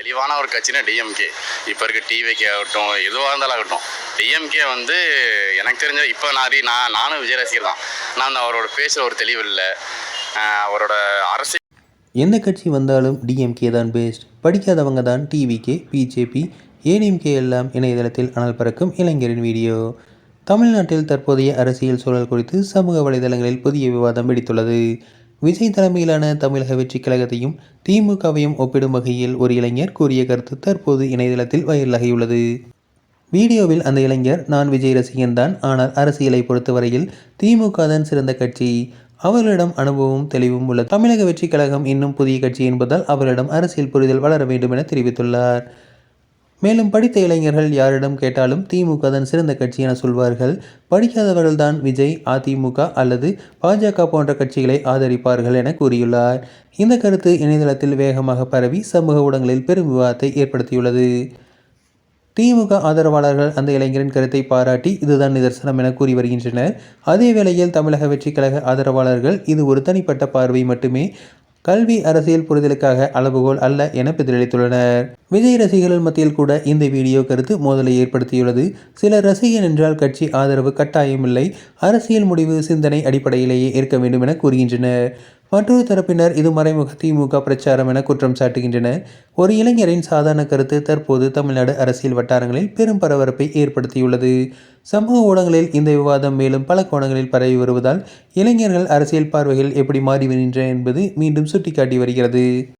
தெளிவான ஒரு கட்சினா டிஎம்கே இப்போ இருக்க டிவிகே ஆகட்டும் எதுவாக இருந்தாலும் ஆகட்டும் டிஎம்கே வந்து எனக்கு தெரிஞ்ச இப்போ நான் நான் நானும் விஜய் ரசிகர் தான். நான் அந்த அவரோட பேசுகிற ஒரு தெளிவு இல்லை. அவரோட அரசு எந்த கட்சி வந்தாலும் டிஎம்கே தான் பெஸ்ட் படிக்காதவங்க தான் டிவிகே பிஜேபி ஏடிஎம்கே எல்லாம் இணையதளத்தில் அனல் பறக்கும் இளைஞரின் வீடியோ. தமிழ்நாட்டில் தற்போதைய அரசியல் சூழல் குறித்து சமூக வலைதளங்களில் புதிய விவாதம் வெடித்துள்ளது. விஜய் தலைமையிலான தமிழக வெற்றிக் கழகத்தையும் திமுகவையும் ஒப்பிடும் வகையில் ஒரு இளைஞர் கூறிய கருத்து தற்போது இணையதளத்தில் வைரலாகியுள்ளது. வீடியோவில் அந்த இளைஞர் நான் விஜய் ரசிகன் தான் ஆனால் அரசியலை பொறுத்தவரையில் திமுக தான் சிறந்த கட்சி. அவர்களிடம் அனுபவம் தெளிவும் உள்ள தமிழக வெற்றிக் கழகம் இன்னும் புதிய கட்சி என்பதால் அவர்களிடம் அரசியல் புரிதல் வளர வேண்டும் என தெரிவித்துள்ளார். மேலும் படித்த இளைஞர்கள் யாரிடம் கேட்டாலும் திமுக தான் சிறந்த கட்சி என சொல்வார்கள். படிக்காதவர்கள் தான் விஜய் அதிமுக அல்லது பாஜக போன்ற கட்சிகளை ஆதரிப்பார்கள் என கூறியுள்ளார். இந்த கருத்து இணையதளத்தில் வேகமாக பரவி சமூக ஊடகங்களில் பெரும் விவாதத்தை ஏற்படுத்தியுள்ளது. திமுக ஆதரவாளர்கள் அந்த இளைஞரின் கருத்தை பாராட்டி இதுதான் நிதர்சனம் என கூறி வருகின்றனர். அதே வேளையில் தமிழக வெற்றிக்கழக ஆதரவாளர்கள் இது ஒரு தனிப்பட்ட பார்வை மட்டுமே. கல்வி அரசியல் புரிதலுக்காக அளவுகோல் அல்ல என பதிலளித்துள்ளனர் விஜய் ரசிகர்கள் மத்தியில் கூட இந்த வீடியோ கருத்து மோதலை ஏற்படுத்தியுள்ளது. சில ரசிகன் என்றால் கட்சி ஆதரவு கட்டாயமில்லை அரசியல் முடிவு சிந்தனை அடிப்படையிலேயே இருக்க வேண்டும் என கூறுகின்றனர். மற்றொரு தரப்பினர் இது மறைமுக திமுக பிரச்சாரம் என குற்றம் சாட்டுகின்றனர். ஒரு இளைஞரின் சாதாரண கருத்து தற்போது தமிழ்நாடு அரசியல் வட்டாரங்களில் பெரும் பரபரப்பை ஏற்படுத்தியுள்ளது. சமூக ஊடகங்களில் இந்த விவாதம் மேலும் பல கோணங்களில் பரவி வருவதால் இளைஞர்கள் அரசியல் பார்வைகள் எப்படி மாறி வருகின்றன என்பது மீண்டும் சுட்டிக்காட்டி வருகிறது.